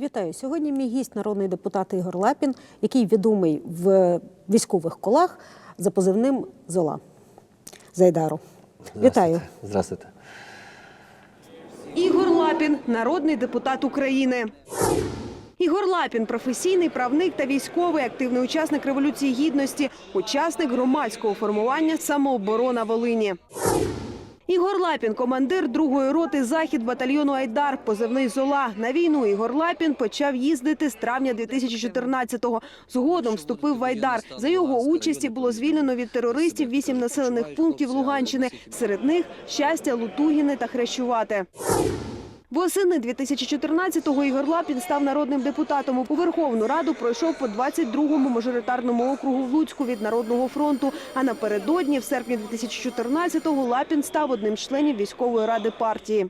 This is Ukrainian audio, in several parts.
Вітаю. Сьогодні мій гість народний депутат Ігор Лапін, який відомий в військових колах за позивним Зола Зайдару. Вітаю. Здравствуйте. Ігор Лапін, народний депутат України. Ігор Лапін професійний правник та військовий, активний учасник революції гідності, учасник громадського формування самооборона Волині. Ігор Лапін, командир другої роти захід батальйону Айдар, позивний Зола. На війну Ігор Лапін почав їздити з травня 2014-го. Згодом вступив в Айдар. За його участі було звільнено від терористів вісім населених пунктів Луганщини. Серед них щастя, Лутугіни та Хрещувате. Восени 2014-го Ігор Лапін став народним депутатом. У Верховну Раду пройшов по 22-му мажоритарному округу в Луцьку від Народного фронту. А напередодні, в серпні 2014-го, Лапін став одним з членів військової ради партії.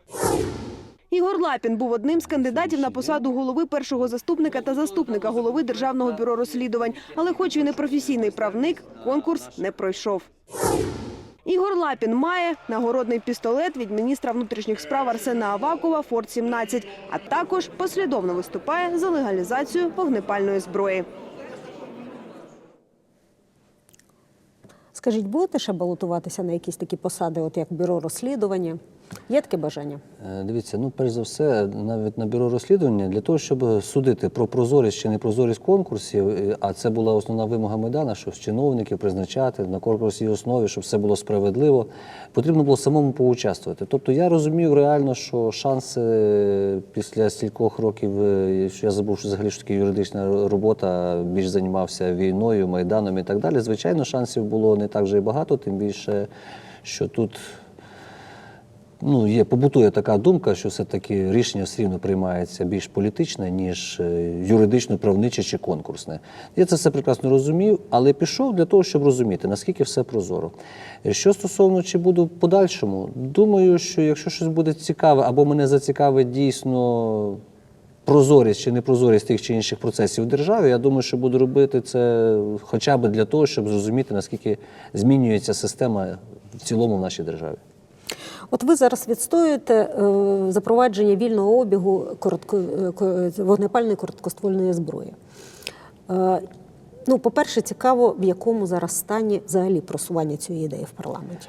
Ігор Лапін був одним з кандидатів на посаду голови першого заступника та заступника голови Державного бюро розслідувань. Але, хоч він і професійний правник, конкурс не пройшов. Ігор Лапін має нагородний пістолет від міністра внутрішніх справ Арсена Авакова Форт 17 а також послідовно виступає за легалізацію вогнепальної зброї. Скажіть, будете ще балотуватися на якісь такі посади, от як бюро розслідування? Є таке бажання? Е, Дивіться, ну перш за все, навіть на бюро розслідування для того, щоб судити про прозорість чи непрозорість конкурсів, е, а це була основна вимога Майдана, що чиновників призначати на конкурсній основі, щоб все було справедливо, потрібно було самому поучаствувати. Тобто я розумів реально, що шанси е, після стількох років, що я забув, що взагалі що таке юридична робота, більш займався війною, майданом і так далі. Звичайно, шансів було не так вже і багато, тим більше, що тут ну, є, побутує така думка, що все-таки рішення все рівно приймається більш політичне, ніж е, юридично-правниче чи конкурсне. Я це все прекрасно розумів, але пішов для того, щоб розуміти, наскільки все прозоро. Е, Що стосовно чи буду в подальшому, думаю, що якщо щось буде цікаве або мене зацікавить дійсно прозорість чи непрозорість тих чи інших процесів в державі, я думаю, що буду робити це хоча б для того, щоб зрозуміти, наскільки змінюється система в цілому в нашій державі. От ви зараз відстоюєте е, запровадження вільного обігу коротко, е, вогнепальної короткоствольної зброї. Е, ну, по-перше, цікаво, в якому зараз стані взагалі просування цієї ідеї в парламенті.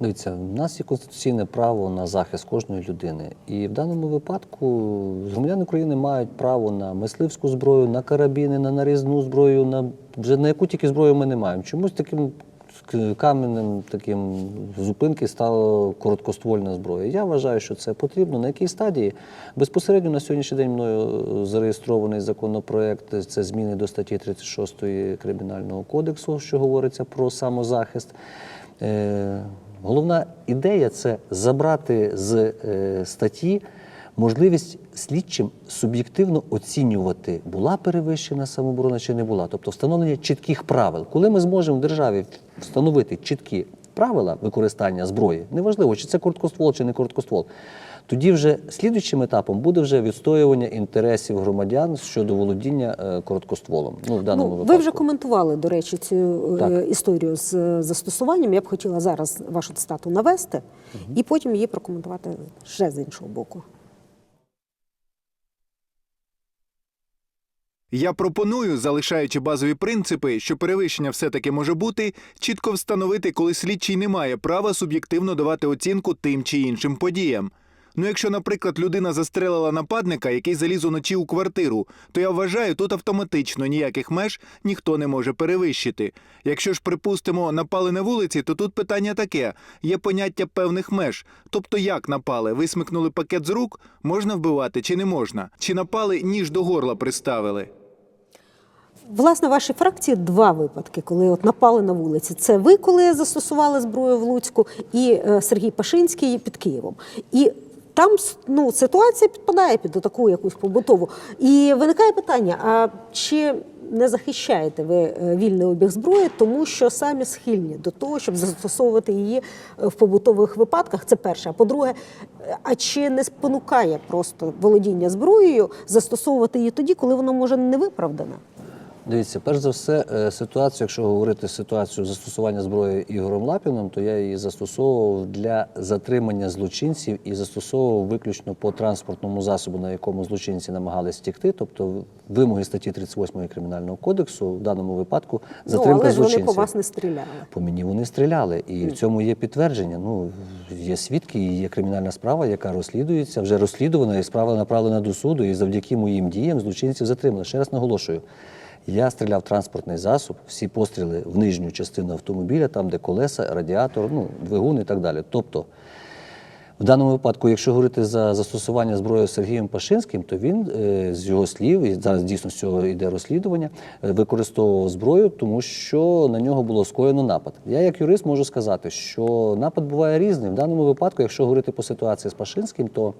Дивіться, в нас є конституційне право на захист кожної людини. І в даному випадку громадяни України мають право на мисливську зброю, на карабіни, на нарізну зброю, на вже на яку тільки зброю ми не маємо. Чомусь таким каменем таким зупинки стала короткоствольна зброя. Я вважаю, що це потрібно. На якій стадії? Безпосередньо на сьогоднішній день мною зареєстрований законопроект. Це зміни до статті 36 Кримінального кодексу, що говориться про самозахист. Головна ідея це забрати з е, статті можливість слідчим суб'єктивно оцінювати, була перевищена самооборона чи не була. Тобто встановлення чітких правил. Коли ми зможемо в державі встановити чіткі правила використання зброї, неважливо, чи це короткоствол, чи не короткоствол, тоді вже слідуючим етапом буде вже відстоювання інтересів громадян щодо володіння е, короткостволом. Ну, в даному Ну, ви випадку. вже коментували, до речі, цю е, Так. історію з е, застосуванням. Я б хотіла зараз вашу цитату навести і потім її прокоментувати ще з іншого боку. Я пропоную, залишаючи базові принципи, що перевищення все-таки може бути, чітко встановити, коли слідчий не має права суб'єктивно давати оцінку тим чи іншим подіям. Ну, якщо, наприклад, людина застрелила нападника, який заліз уночі у квартиру, то я вважаю, тут автоматично ніяких меж ніхто не може перевищити. Якщо ж, припустимо, напали на вулиці, то тут питання таке: є поняття певних меж. Тобто, як напали, висмикнули пакет з рук, можна вбивати чи не можна? Чи напали, ніж до горла приставили? Власне, в вашій фракції два випадки, коли от напали на вулиці. Це ви, коли застосували зброю в Луцьку, і е, Сергій Пашинський під Києвом. І там ну, ситуація підпадає під таку якусь побутову. І виникає питання: а чи не захищаєте ви е, вільний обіг зброї, тому що самі схильні до того, щоб застосовувати її е, в побутових випадках? Це перше. А по-друге, а чи не спонукає просто володіння зброєю застосовувати її тоді, коли воно може не виправдане? Дивіться, перш за все, е, ситуацію, якщо говорити ситуацію застосування зброї Ігорем Лапіном, то я її застосовував для затримання злочинців і застосовував виключно по транспортному засобу, на якому злочинці намагались втекти, тобто вимоги статті 38 Кримінального кодексу в даному випадку Ну, затримка але ж вони по вас не стріляли. По мені вони стріляли, і в цьому є підтвердження. Ну є свідки, і є кримінальна справа, яка розслідується, вже розслідувана, і справа направлена до суду. І завдяки моїм діям злочинців затримали. Ще раз наголошую. Я стріляв транспортний засіб, всі постріли в нижню частину автомобіля, там, де колеса, радіатор, ну, двигун і так далі. Тобто, в даному випадку, якщо говорити за застосування зброї Сергієм Пашинським, то він е, з його слів, і зараз дійсно з цього йде розслідування, е, використовував зброю, тому що на нього було скоєно напад. Я, як юрист, можу сказати, що напад буває різним. В даному випадку, якщо говорити по ситуації з Пашинським, то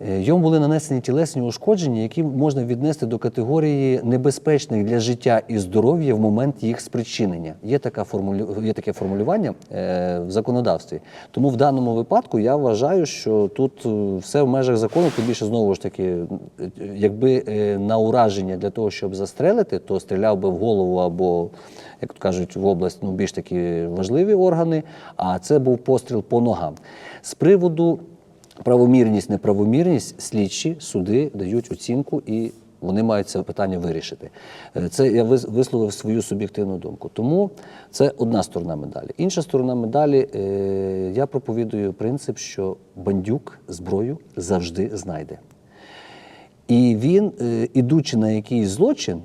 Йому були нанесені тілесні ушкодження, які можна віднести до категорії небезпечних для життя і здоров'я в момент їх спричинення. Є, така формулю... є таке формулювання е, в законодавстві. Тому в даному випадку я вважаю, що тут е, все в межах закону, тим більше знову ж таки, е, якби е, на ураження для того, щоб застрелити, то стріляв би в голову або, як кажуть, в область ну, більш такі важливі органи, а це був постріл по ногам. З приводу Правомірність, неправомірність слідчі суди дають оцінку і вони мають це питання вирішити. Е, Це я вис- висловив свою суб'єктивну думку. Тому це одна сторона медалі. Інша сторона медалі, е, я проповідую принцип, що бандюк зброю завжди знайде. І він, е, ідучи на якийсь злочин,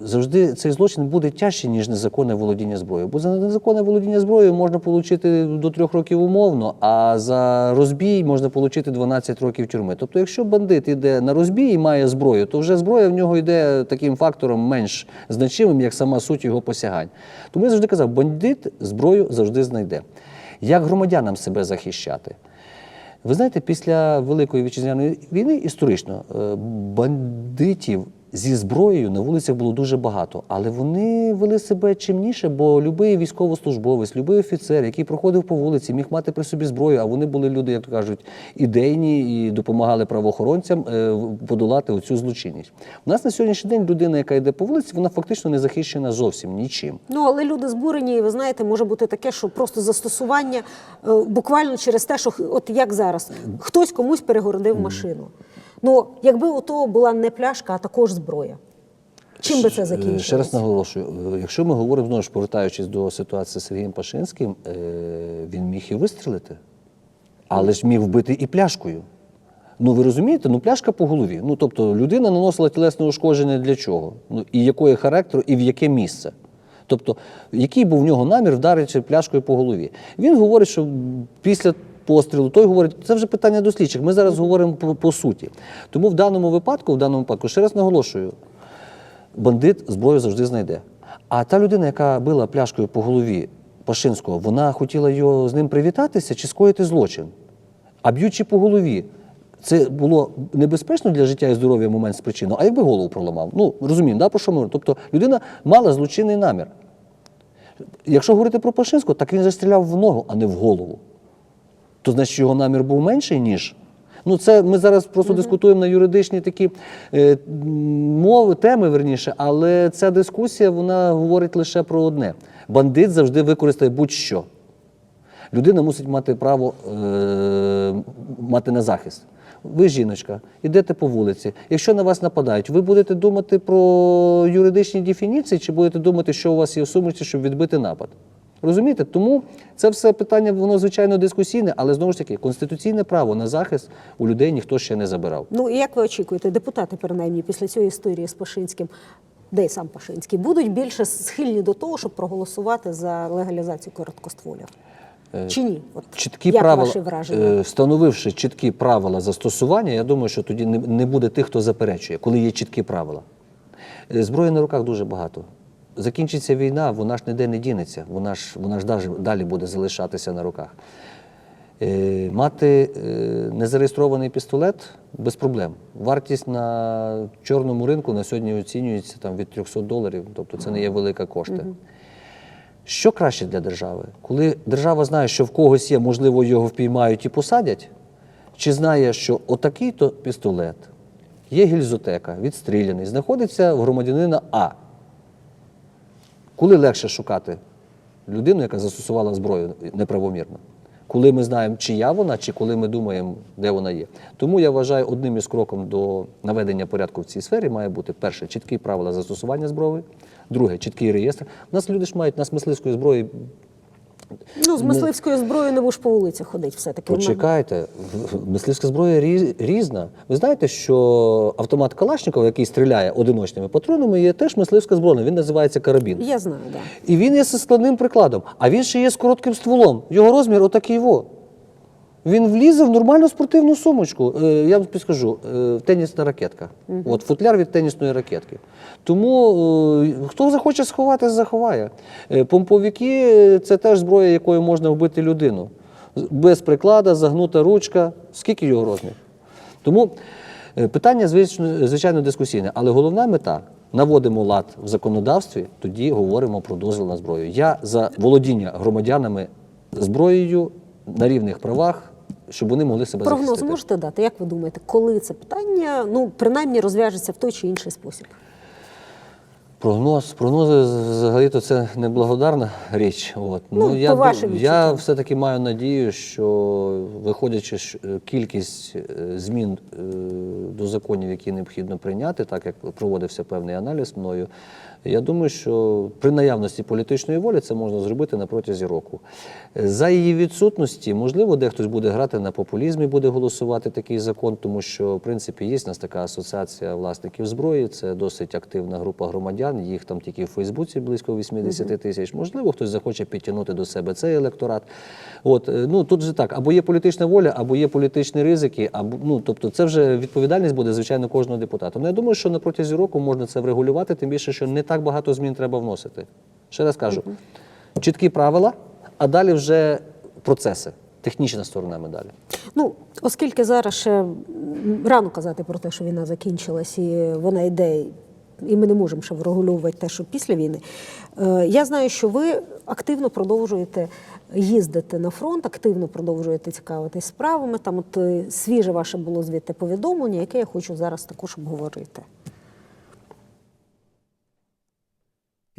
завжди цей злочин буде тяжче, ніж незаконне володіння зброєю. Бо за незаконне володіння зброєю можна отримати до трьох років умовно, а за розбій можна отримати 12 років тюрми. Тобто, якщо бандит йде на розбій і має зброю, то вже зброя в нього йде таким фактором менш значимим, як сама суть його посягань. Тому я завжди казав, бандит зброю завжди знайде. Як громадянам себе захищати? Ви знаєте, після Великої вітчизняної війни історично е, бандитів зі зброєю на вулицях було дуже багато, але вони вели себе чимніше, бо будь-який військовослужбовець, будь-який офіцер, який проходив по вулиці, міг мати при собі зброю, а вони були люди, як то кажуть, ідейні і допомагали правоохоронцям е, подолати оцю злочинність. У нас на сьогоднішній день людина, яка йде по вулиці, вона фактично не захищена зовсім нічим. Ну, але люди збурені, і ви знаєте, може бути таке, що просто застосування е, буквально через те, що от як зараз, хтось комусь перегородив машину. Ну, якби у того була не пляшка, а також зброя. Чим би це Е, закінчилося? Ще раз наголошую, е, якщо ми говоримо знову ж повертаючись до ситуації з Сергієм Пашинським, е, він міг і вистрілити, але ж міг вбити і пляшкою. Ну ви розумієте, ну пляшка по голові. Ну тобто людина наносила тілесне ушкодження для чого? Ну і якої характеру, і в яке місце. Тобто, який був в нього намір вдарити пляшкою по голові? Він говорить, що після пострілу той говорить, це вже питання до слідчих. Ми зараз говоримо по, по суті. Тому в даному випадку, в даному випадку, ще раз наголошую, бандит зброю завжди знайде. А та людина, яка била пляшкою по голові Пашинського, вона хотіла його з ним привітатися чи скоїти злочин. А б'ючи по голові, це було небезпечно для життя і здоров'я в момент спричину, а якби голову проламав. Ну, розуміємо, да, про що ми? Тобто людина мала злочинний намір. Якщо говорити про Пашинського, так він же стріляв в ногу, а не в голову. То значить його намір був менший, ніж. Ну, це ми зараз просто дискутуємо на юридичні такі е, мови, теми, верніше, але ця дискусія вона говорить лише про одне: бандит завжди використає будь-що. Людина мусить мати право е, мати на захист. Ви жіночка, йдете по вулиці. Якщо на вас нападають, ви будете думати про юридичні дефініції, чи будете думати, що у вас є в сумочці, щоб відбити напад? Розумієте? Тому це все питання, воно звичайно дискусійне, але знову ж таки, конституційне право на захист у людей ніхто ще не забирав. Ну і як ви очікуєте, депутати, принаймні, після цієї історії з Пашинським, де й сам Пашинський, будуть більше схильні до того, щоб проголосувати за легалізацію короткостволів? Чи ні? От Чіткі як правила, ваші враження? е, встановивши чіткі правила застосування, я думаю, що тоді не, не буде тих, хто заперечує, коли є чіткі правила. Е, Зброї на руках дуже багато. Закінчиться війна, вона ж ніде не дінеться, вона ж, вона ж далі, буде залишатися на руках. Е, мати е, незареєстрований пістолет без проблем. Вартість на чорному ринку на сьогодні оцінюється там, від 300 доларів, тобто це не є велика кошти. Що краще для держави? Коли держава знає, що в когось є, можливо, його впіймають і посадять, чи знає, що отакий-то пістолет є гільзотека, відстріляний, знаходиться в громадянина А. Коли легше шукати людину, яка застосувала зброю неправомірно? Коли ми знаємо, чия вона, чи коли ми думаємо, де вона є. Тому я вважаю, одним із кроком до наведення порядку в цій сфері має бути перше чіткі правила застосування зброї, друге чіткий реєстр. У нас люди ж мають на нас мисливської зброї Ну, з мисливською зброєю не будеш по вулиці ходити все-таки. Почекайте, мисливська зброя різна. Ви знаєте, що автомат Калашникова, який стріляє одиночними патронами, є теж мисливська зброя. Він називається карабін. Я знаю, так. Да. І він є зі складним прикладом, а він ще є з коротким стволом. Його розмір отакий во. Він влізе в нормальну спортивну сумочку. Е, Я вам підскажу, е, тенісна ракетка. От футляр від тенісної ракетки. Тому е, хто захоче сховати, заховає. Е, Помповики це теж зброя, якою можна вбити людину. Без приклада, загнута ручка. Скільки його розмір? Тому е, питання звичайно дискусійне, але головна мета наводимо лад в законодавстві, тоді говоримо про дозвіл на зброю. Я за володіння громадянами зброєю на рівних правах, щоб вони могли себе Прогноз захистити. можете дати? Як ви думаєте, коли це питання ну принаймні розв'яжеться в той чи інший спосіб? Прогноз, прогнози взагалі-то це неблагодарна річ. От. Ну, я, по вашим я все-таки маю надію, що виходячи е, кількість е, змін е, до законів, які необхідно прийняти, так як проводився певний аналіз мною, я думаю, що при наявності політичної волі це можна зробити на протязі року. За її відсутності, можливо, дехтось буде грати на популізмі, буде голосувати такий закон, тому що, в принципі, є в нас така асоціація власників зброї, це досить активна група громадян, їх там тільки в Фейсбуці близько 80 тисяч. Можливо, хтось захоче підтягнути до себе цей електорат. От, е, ну, тут же так, або є політична воля, або є політичні ризики, або, ну, тобто це вже відповідальність буде, звичайно, кожного депутата. Ну, я думаю, що на протязі року можна це врегулювати, тим більше, що не так багато змін треба вносити. Ще раз кажу, чіткі правила, а далі вже процеси, технічна сторона медалі. Ну, оскільки зараз ще рано казати про те, що війна закінчилась і вона йде, і ми не можемо ще врегулювати те, що після війни. е, Я знаю, що ви активно продовжуєте їздити на фронт, активно продовжуєте цікавитись справами. Там от е, свіже ваше було звідти повідомлення, яке я хочу зараз також обговорити.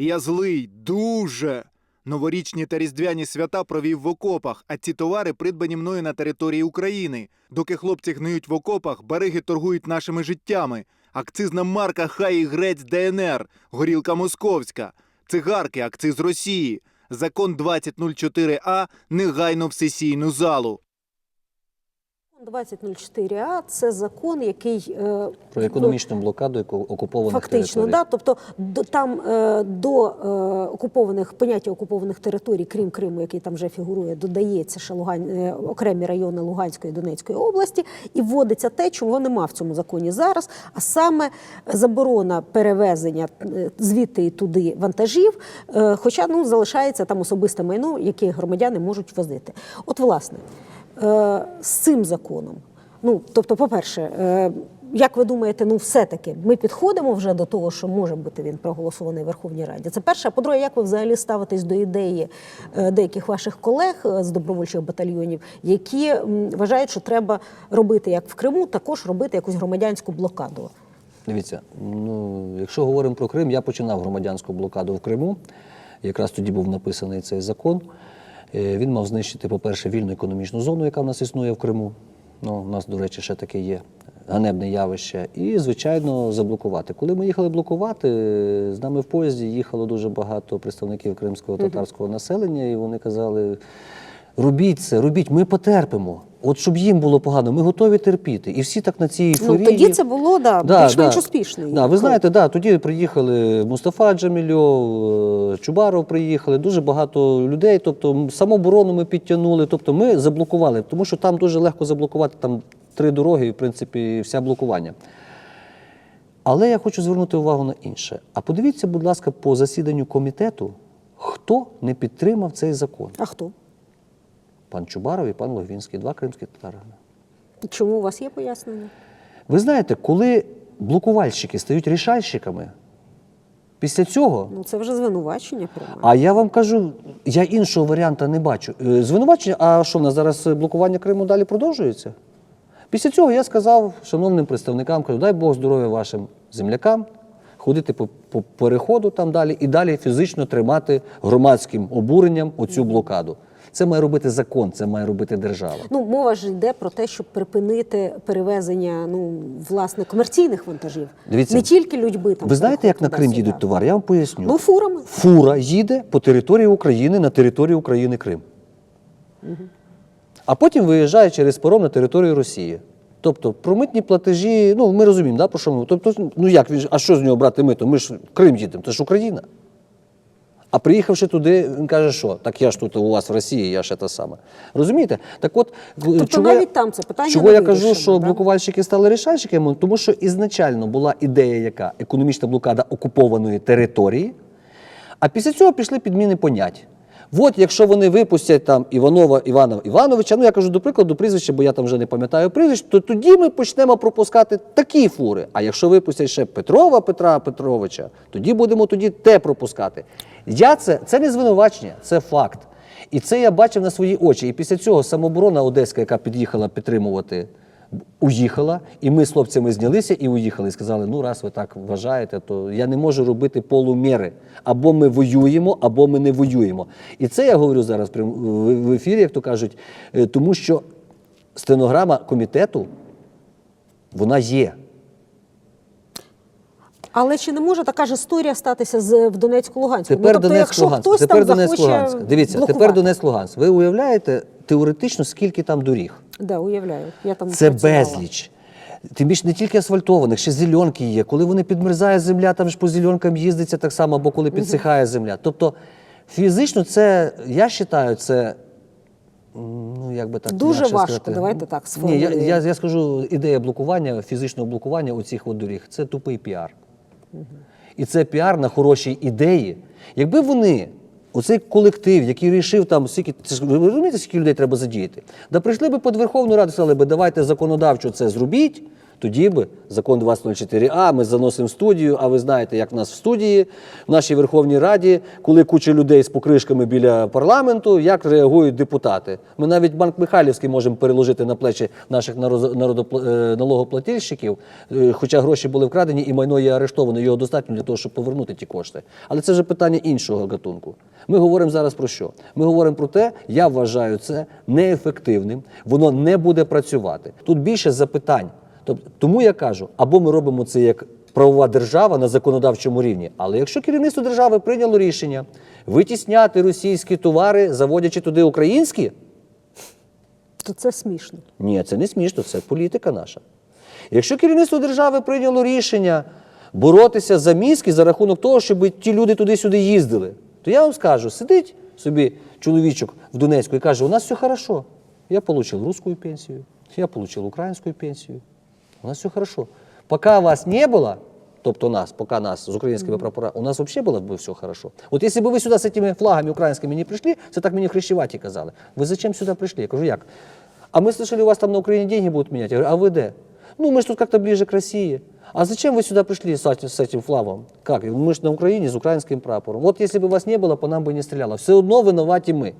Я злий, дуже. Новорічні та різдвяні свята провів в окопах, а ці товари придбані мною на території України. Доки хлопці гниють в окопах, бариги торгують нашими життями. Акцизна марка Хай і Грець ДНР, горілка московська, цигарки, акциз Росії. Закон 2004А негайно в сесійну залу. 2004А – це закон, який е, Про економічну блокаду яку- окупованих Фактично, територій. да. Тобто до там е, до е, окупованих поняття окупованих територій, крім Криму, який там вже фігурує, додається ще Лугань, окремі райони Луганської і Донецької області, і вводиться те, чого нема в цьому законі зараз, а саме заборона перевезення звідти і туди вантажів. хоча ну залишається там особисте майно, яке громадяни можуть возити. От, власне, з цим законом. Ну, тобто, по-перше, е, як ви думаєте, ну все-таки ми підходимо вже до того, що може бути він проголосований в Верховній Раді? Це перше. А по-друге, як ви взагалі ставитесь до ідеї е, деяких ваших колег е, з добровольчих батальйонів, які вважають, що треба робити як в Криму, також робити якусь громадянську блокаду? Дивіться, ну якщо говоримо про Крим, я починав громадянську блокаду в Криму. Якраз тоді був написаний цей закон. Е, Він мав знищити, по-перше, вільну економічну зону, яка в нас існує в Криму. Ну, у нас, до речі, ще таке є ганебне явище. І, звичайно, заблокувати. Коли ми їхали блокувати, з нами в поїзді їхало дуже багато представників кримського татарського населення, і вони казали: робіть це, робіть, ми потерпимо. От щоб їм було погано, ми готові терпіти. І всі так на цій Ну тоді це було да, більш-менш успішно. Да, ви знаєте, да, тоді приїхали Мустафа Джамільов, е, Чубаров приїхали, дуже багато людей. Тобто м, самооборону ми підтягнули. Тобто ми заблокували, тому що там дуже легко заблокувати там три дороги, і в принципі, вся блокування. Але я хочу звернути увагу на інше. А подивіться, будь ласка, по засіданню комітету, хто не підтримав цей закон? А хто? Пан Чубаров і пан Логвінський, два кримські татари. Чому у вас є пояснення? Ви знаєте, коли блокувальщики стають рішальщиками, після цього, Ну це вже звинувачення мене. а я вам кажу, я іншого варіанта не бачу. Е, Звинувачення, а що в нас зараз блокування Криму далі продовжується? Після цього я сказав шановним представникам, кажу, дай Бог здоров'я вашим землякам, ходити по, по переходу там далі і далі фізично тримати громадським обуренням оцю блокаду. Це має робити закон, це має робити держава. Ну, мова ж йде про те, щоб припинити перевезення ну, власне комерційних вантажів. Дивіться, не тільки людьби там. Ви знаєте, як на Крим їдуть товари? Я вам поясню. Ну, фурами. Фура їде по території України на території України Крим. А потім виїжджає через паром на територію Росії. Тобто про митні платежі, ну ми розуміємо, да, про що ми. Тобто, ну як а що з нього брати мито? Ми ж Крим їдемо, це ж Україна. А приїхавши туди, він каже, що так я ж тут у вас в Росії, я ж те саме. Розумієте? Так от, Тобто чого навіть я, там це питання чого я кажу, що да? блокувальщики стали рішальщиками, тому що ізначально була ідея, яка економічна блокада окупованої території, а після цього пішли підміни понять. От якщо вони випустять там Іванова Івана Івановича, ну я кажу до прикладу прізвище, бо я там вже не пам'ятаю прізвище, то тоді ми почнемо пропускати такі фури. А якщо випустять ще Петрова Петра Петровича, тоді будемо тоді те пропускати. Я це, це не звинувачення, це факт. І це я бачив на свої очі. І після цього самооборона Одеська, яка під'їхала підтримувати, уїхала, і ми з хлопцями знялися і уїхали. І сказали: ну, раз ви так вважаєте, то я не можу робити полуміри. Або ми воюємо, або ми не воюємо. І це я говорю зараз в в ефірі, як то кажуть, е, тому що стенограма комітету вона є. Але чи не може така ж історія статися з в Донецьку-Луганську? Тепер ну, тобто, Донецьк Луганськ. Тепер Донецьк Луганськ. Дивіться, блокувати. тепер Донецьк Луганськ. Ви уявляєте теоретично, скільки там доріг? Да, уявляю. Я там Це працювала. безліч. Тим більше не тільки асфальтованих, ще зеленки є. Коли вони підмерзає земля, там ж по зеленкам їздиться так само, або коли підсихає земля. Тобто фізично це, я вважаю, це. Ну, як би так Дуже важко, сказати. давайте так Ні, я, я, я скажу, ідея блокування, фізичного блокування у цих доріг це тупий піар. І це піар на хорошій ідеї. Якби вони, оцей колектив, який рішив там, скільки, ви розумієте, скільки людей треба задіяти, да прийшли би під Верховну Раду сказали би, давайте законодавчо це зробіть, тоді би закон 204А ми заносимо студію, а ви знаєте, як в нас в студії, в нашій Верховній Раді, коли куча людей з покришками біля парламенту, як реагують депутати. Ми навіть банк Михайлівський можемо переложити на плечі наших народо- е, налогоплательщиків, е, хоча гроші були вкрадені і майно є арештовано. Його достатньо для того, щоб повернути ті кошти. Але це вже питання іншого гатунку. Ми говоримо зараз про що? Ми говоримо про те, я вважаю це неефективним, воно не буде працювати. Тут більше запитань. Тобто, тому я кажу, або ми робимо це як правова держава на законодавчому рівні. Але якщо керівництво держави прийняло рішення витісняти російські товари, заводячи туди українські, То це смішно. ні, це не смішно, це політика наша. Якщо керівництво держави прийняло рішення боротися за мізки за рахунок того, щоб ті люди туди-сюди їздили, то я вам скажу, сидить собі чоловічок в Донецьку і каже, у нас все хорошо. Я отримав русскую пенсію, я отримав українську пенсію. У нас все хорошо. Поки вас не було, тобто нас, поки нас з українськими прапорами, у нас взагалі було б все хорошо. От якщо б ви сюди з цими флагами українськими не прийшли, це так мені в Хрещеваті казали. Ви зачем сюди прийшли? Я кажу, як? А мы слышали, у вас там на Украине деньги будут менять. Я говорю, а вы где? Ну, мы же тут как-то ближе к России. А зачем вы сюда пришли с этим, с этим флагом? Как? Мы же на Украине с украинским прапором. Вот если бы вас не было, по нам бы не стріляло. Все одно винуваті ми.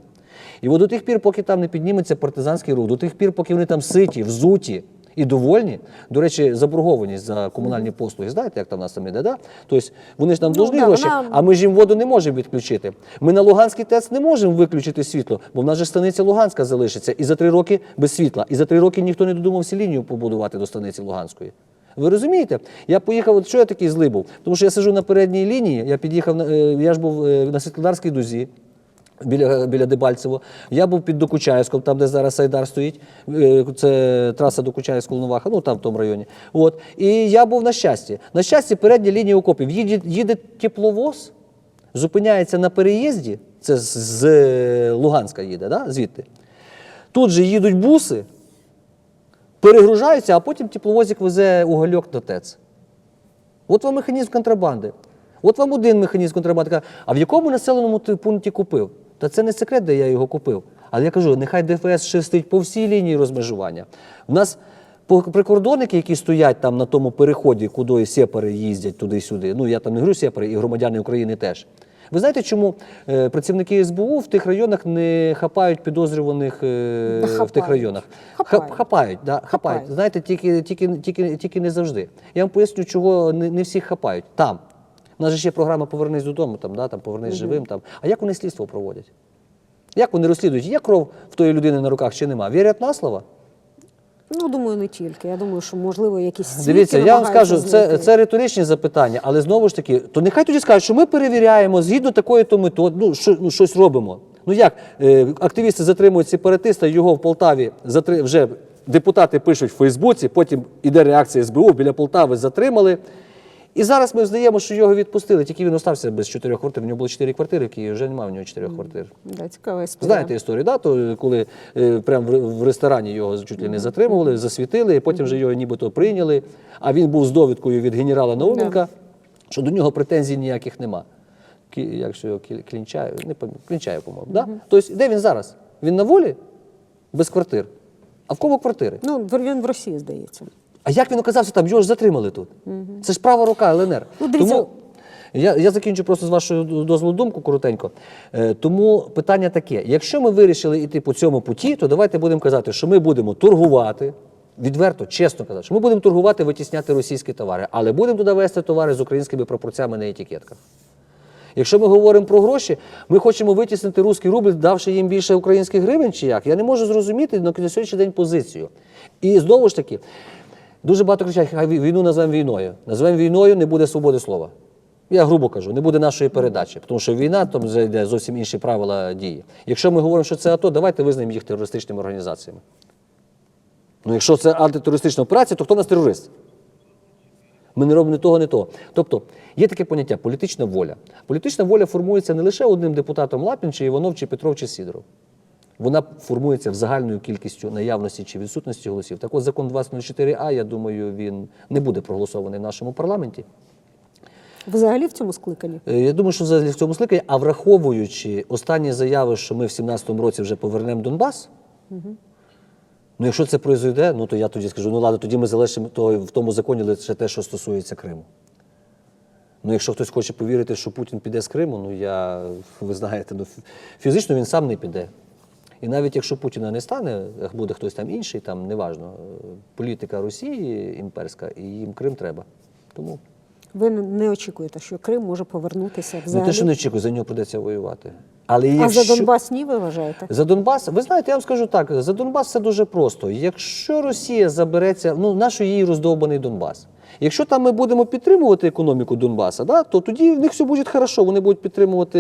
І от до тих пір, поки там не підніметься партизанський рух, до тих пір, поки вони там ситі, взуті і довольні, до речі, заборгованість за комунальні послуги, знаєте, як там нас там іде, да? Тобто вони ж нам Ну, да, гроші, вона- а ми ж їм воду не можемо відключити. Ми на Луганський ТЕЦ не можемо виключити світло, бо в нас же станиця Луганська залишиться і за три роки без світла. І за три роки ніхто не додумався лінію побудувати до станиці Луганської. Ви розумієте? Я поїхав, от що я такий злий був? Тому що я сиджу на передній лінії, я під'їхав, е, я ж був е, на Світлодарській дузі. Біля, біля Дебальцево. Я був під Докучаєвськом, там, де зараз Сайдар стоїть. Е, Це траса Докучаєвського Новаха, ну там в тому районі. От. І я був на щасті. На щасті, передня лінія окопів. Їде, їде тепловоз, зупиняється на переїзді, це з, з е, Луганська їде, да? звідти. Тут же їдуть буси, перегружаються, а потім тепловозик везе угольок до ТЕЦ. От вам механізм контрабанди. От вам один механізм контрабанди. А в якому населеному пункті купив? Та це не секрет, де я його купив. Але я кажу, нехай ДФС шерстить по всій лінії розмежування. У нас прикордонники, які стоять там на тому переході, куди сепари їздять туди-сюди. Ну я там не говорю сепари, і громадяни України теж. Ви знаєте, чому е, працівники СБУ в тих районах не хапають підозрюваних е, Да в тих районах? Хапають. Хап- хапають, да, хапають. Хапають. Знаєте, тільки, тільки, тільки, тільки не завжди. Я вам поясню, чого не, не всіх хапають. Там. У нас же ще програма Повернись додому, там, да, там, повернись живим. Там. А як вони слідство проводять? Як вони розслідують? Є кров в тої людини на руках чи нема? Вірять на слово? Ну, думаю, не тільки. Я думаю, що можливо якісь Дивіться, я вам скажу, це, знайти. це риторичні запитання, але знову ж таки, то нехай тоді скажуть, що ми перевіряємо згідно такої то метод, ну, що, ну щось робимо. Ну як е, активісти затримують сепаратиста, його в Полтаві затри, вже депутати пишуть в Фейсбуці, потім іде реакція СБУ, біля Полтави затримали. І зараз ми взнаємо, що його відпустили, тільки він остався без чотирьох квартир. У нього було чотири квартири в Києві, вже немає в нього чотирьох квартир. Да, цікава історія. Знаєте історію, да? То, коли е, прямо в, ресторані його чуть ли не затримували, засвітили, і потім вже його нібито прийняли. А він був з довідкою від генерала Науменка, що до нього претензій ніяких нема. Кі, як що його Кіль- Клінчаєв, не пам'ятаю, Клінчаєв, по-моєму. Да? Тобто, де він зараз? Він на волі? Без квартир. А в кого квартири? Ну, він в Росії, здається. А як він оказався там? Його ж затримали тут. Це ж права рука ЛНР. Ну, дивіться- Тому я, я закінчу просто з вашою дозволу думку коротенько. Е, тому питання таке: якщо ми вирішили йти по цьому путі, то давайте будемо казати, що ми будемо торгувати. Відверто, чесно казати, що ми будемо торгувати, витісняти російські товари, але будемо туди вести товари з українськими пропорцями на етикетках. Якщо ми говоримо про гроші, ми хочемо витіснити русський рубль, давши їм більше українських гривень, чи як? Я не можу зрозуміти на на сьогоднішній день позицію. І знову ж таки, дуже багато кричать, хай війну назвемо війною. Назвемо війною, не буде свободи слова. Я грубо кажу, не буде нашої передачі, тому що війна там вже йде зовсім інші правила дії. Якщо ми говоримо, що це АТО, давайте визнаємо їх терористичними організаціями. Ну, якщо це антитерористична операція, то хто в нас терорист? Ми не робимо ні того, ні того. Тобто є таке поняття політична воля. Політична воля формується не лише одним депутатом Лапін, чи Іванов, чи Петров, чи Сідоров. Вона формується в загальною кількістю наявності чи відсутності голосів. Так от закон 2004А, я думаю, він не буде проголосований в нашому парламенті. Взагалі в цьому скликанні. Е, Я думаю, що взагалі в цьому скликанні, а враховуючи останні заяви, що ми в 17-му році вже повернемо Донбас. Ну, якщо це произойде, ну то я тоді скажу, ну ладно, тоді ми залишимо то, в тому законі лише те, що стосується Криму. Ну, якщо хтось хоче повірити, що Путін піде з Криму, ну я, ви знаєте, ну, фізично він сам не піде. І навіть якщо Путіна не стане, буде хтось там інший, там неважно, е, політика Росії імперська, і їм Крим треба. Тому Ви не очікуєте, що Крим може повернутися взагалі? ну, те, що не очікую, за нього придеться воювати. Але А якщо... за Донбас ні, ви вважаєте? За Донбас, ви знаєте, я вам скажу так: за Донбас все дуже просто. Якщо Росія забереться, ну нащо їй роздовбаний Донбас? Якщо там ми будемо підтримувати економіку Донбаса, да, то тоді в них все буде хорошо, вони будуть підтримувати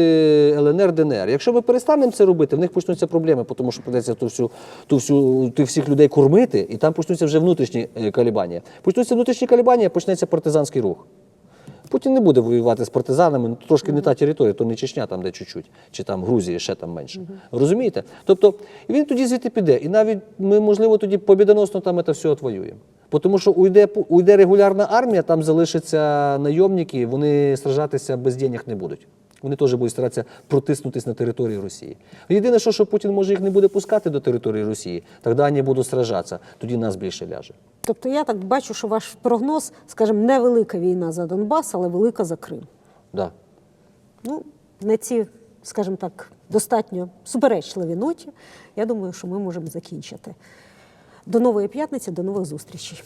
ЛНР, ДНР. Якщо ми перестанемо це робити, в них почнуться проблеми, тому що придеться ту всю, ту всю, тих всіх людей кормити, і там почнуться вже внутрішні е, калібання. Почнуться внутрішні калібання, почнеться партизанський рух. Путін не буде воювати з партизанами, ну, трошки не та територія, то не Чечня, там де чуть-чуть, чи там Грузія ще там менше. Розумієте? Тобто він тоді звідти піде. І навіть ми, можливо, тоді побідоносно там це все отвоюємо. Бо Тому що уйде, уйде регулярна армія, там залишаться найомники, вони сражатися без денег не будуть. Вони теж будуть старатися протиснутися на територію Росії. Єдине, що, що Путін може їх не буде пускати до території Росії, тоді вони будуть сражатися, тоді нас більше ляже. Тобто я так бачу, що ваш прогноз, скажімо, невелика війна за Донбас, але велика за Крим. Да. Ну, на ці, скажімо так, достатньо суперечливі ноті, я думаю, що ми можемо закінчити. До нової п'ятниці, до нових зустрічей.